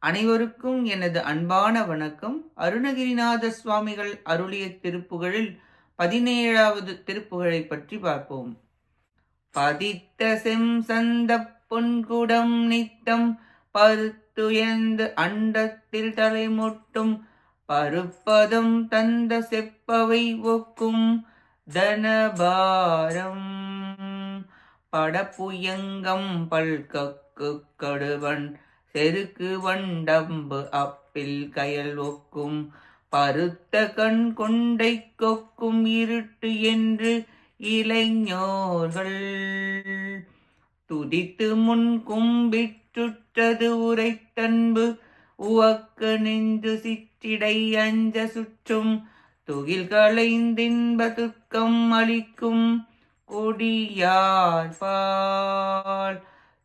அனைவருக்கும் எனது அன்பான வணக்கம். அருணகிரிநாத சுவாமிகள் அருளிய திருப்புகழில் பதினேழாவது திருப்புகழை பற்றி பார்ப்போம். பதித்த செம் சந்த பொன்குடம் நித்தம் பருத்துயர்ந்து அண்டத்தில் தலைமொட்டும் பருப்பதம் தந்த செப்பவை ஒக்கும் தனபாரம். படப்புயங்கம் பல்கக்கு கடுவன் செருக்கு வண்டம்பு அப்பில் கயல் ஒக்கும் பருத்த கண் கொண்டை கொக்கும் இருட்டு என்று இளைஞர்கள். துதித்து முன் கும்பிட்டுற்றது உரைத்தன்பு உவக்க நெஞ்சு சிற்றிடை அஞ்ச சுற்றும் துகில் களைந்தின்ப துக்கம் அளிக்கும் கொடியார்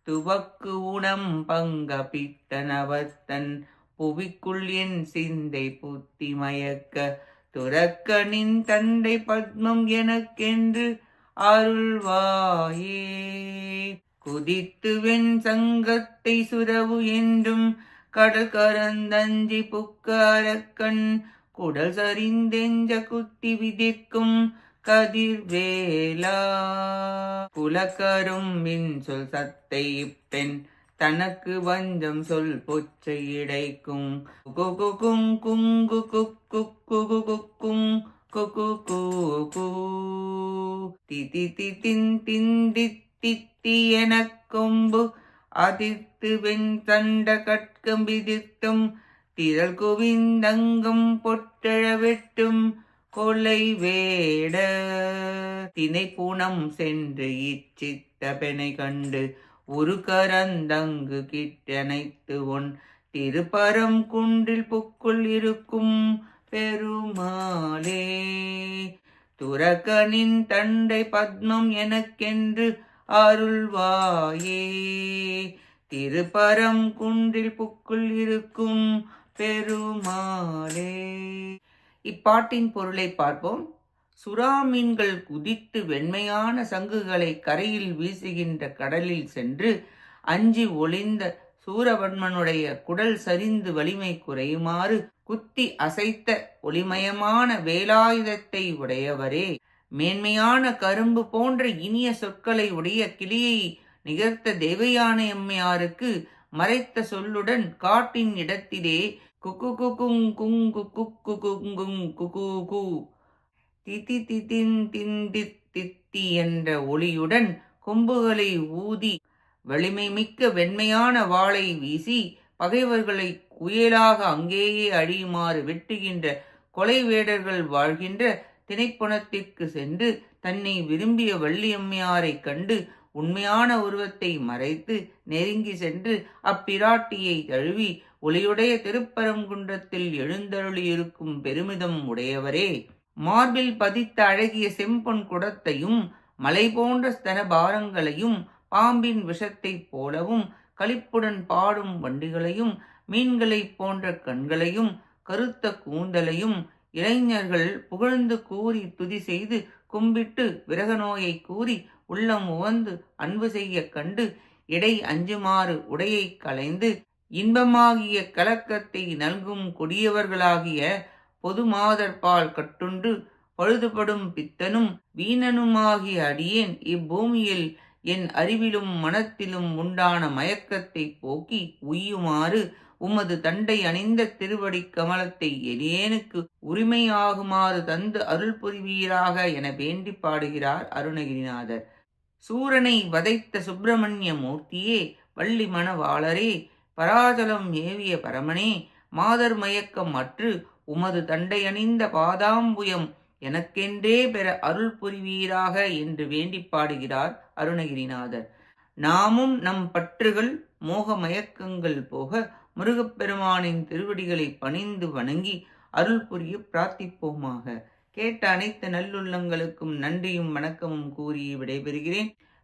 துவக்கு உணம் பங்க பித்தனவத்தன் புவிக்குள் என் சிந்தை புத்தி மயக்க துறக்கனின் தந்தை பத்மம் எனக்கென்று அருள்வாயே. குதித்து வெண் சங்கத்தை சுரவு என்றும் கடல் கரந்தஞ்சி புக்க அரக்கண் குடல் சரிந்தெஞ்ச குத்தி விதிக்கும் கதிர்வேலா. குலக்கரும் மின் சொல் சத்தை பெண் தனக்கு வஞ்சம் சொல் பொச்சை இடைக்கும். குகுகும் குங்கு குக்கு குகு குக்கும் குகு கூ திதி திதின் திண்டி தித்தி என கொம்பு அதிர்த்து வெண் தண்ட கட்கம் விதித்தும் திரள் குவிந்தங்கம் பொட்டழ வெட்டும். கொலை வேட தினை பூணம் சென்று இச்சித்த பெனை கண்டு ஒரு கரந்தங்கு கிட்டனைத்து ஒன் திருப்பரம் குன்றில் புக்குள் இருக்கும் பெருமாளே. துரக்கனின் தண்டை பத்மம் எனக்கென்று அருள்வாயே. திருப்பரம் குன்றில் புக்குள் இருக்கும் பெருமாளே. இப்பாட்டின் பொருளை பார்ப்போம். சுறா மீன்கள் குதித்து வெண்மையான சங்குகளை கரையில் வீசுகின்ற கடலில் சென்று அஞ்சி ஒளிந்த சூரவன்மனுடைய குடல் சரிந்து வலிமை குறையுமாறு குத்தி அசைத்த ஒளிமயமான வேலாயுதத்தை உடையவரே. மேன்மையான கரும்பு போன்ற இனிய சொற்களை உடைய கிளியை நிகர்த்த தேவயானை அம்மையாருக்கு மறைத்த சொல்லுடன் காட்டின் இடத்திலே குக்கு குக்குங் குங்கு குக்கு குங்குங் குகு கு திதி திதின் தித்தி என்ற ஒளியுடன் கொம்புகளை ஊதி வலிமை மிக்க வெண்மையான வாளை வீசி பகைவர்களை குயலாக அங்கேயே அழியுமாறு வெட்டுகின்ற கொலை வேடர்கள் வாழ்கின்ற திணைப்புணத்திற்கு சென்று தன்னை விரும்பிய வள்ளியம்மையாரைக் கண்டு உண்மையான உருவத்தை மறைத்து நெருங்கி சென்று அப்பிராட்டியை தழுவி ஒளியுடைய திருப்பரங்குன்றத்தில் எழுந்தருளியிருக்கும் பெருமிதம் உடையவரே. மார்பில் பதித்த அழகிய செம்பொன் குடத்தையும் மலை போன்ற ஸ்தன பாரங்களையும் பாம்பின் விஷத்தைப் போலவும் களிப்புடன் பாடும் வண்டிகளையும் மீன்களைப் போன்ற கண்களையும் கருத்த கூந்தலையும் இளைஞர்கள் புகழ்ந்து கூறி துதி செய்து கும்பிட்டு விரக நோயை கூறி உள்ளம் உவந்து அன்பு செய்ய கண்டு இடை அஞ்சுமாறு உடையை களைந்து இன்பமாகிய கலக்கத்தை நல்கும் கொடியவர்களாகிய பொது மாதற்பால் கட்டுண்டு பழுதுபடும் பித்தனும் வீணனுமாகிய அடியேன் இப்பூமியில் என் அறிவிலும் மனத்திலும் உண்டான மயக்கத்தை போக்கி உய்யுமாறு உமது தண்டை அணிந்த திருவடி கமலத்தை எலியேனுக்கு உரிமையாகுமாறு தந்து அருள் புரிவீராக என வேண்டி பாடுகிறார் அருணகிரிநாதர். சூரனை வதைத்த சுப்பிரமணிய மூர்த்தியே வள்ளி மணவாளரே பராஜலம் ஏவிய பரமனே மாதர் மயக்கம் அற்று உமது தண்டையணிந்த பாதாம்புயம் எனக்கென்றே பெற அருள் புரிவீராக என்று வேண்டி பாடுகிறார் அருணகிரிநாதர். நாமும் நம் பற்றுகள் மோக மயக்கங்கள் போக முருகப்பெருமானின் திருவடிகளை பணிந்து வணங்கி அருள் புரிய பிரார்த்திப்போமாக. கேட்ட அனைத்து நல்லுள்ளங்களுக்கும் நன்றியும் வணக்கமும் கூறி விடைபெறுகிறேன்.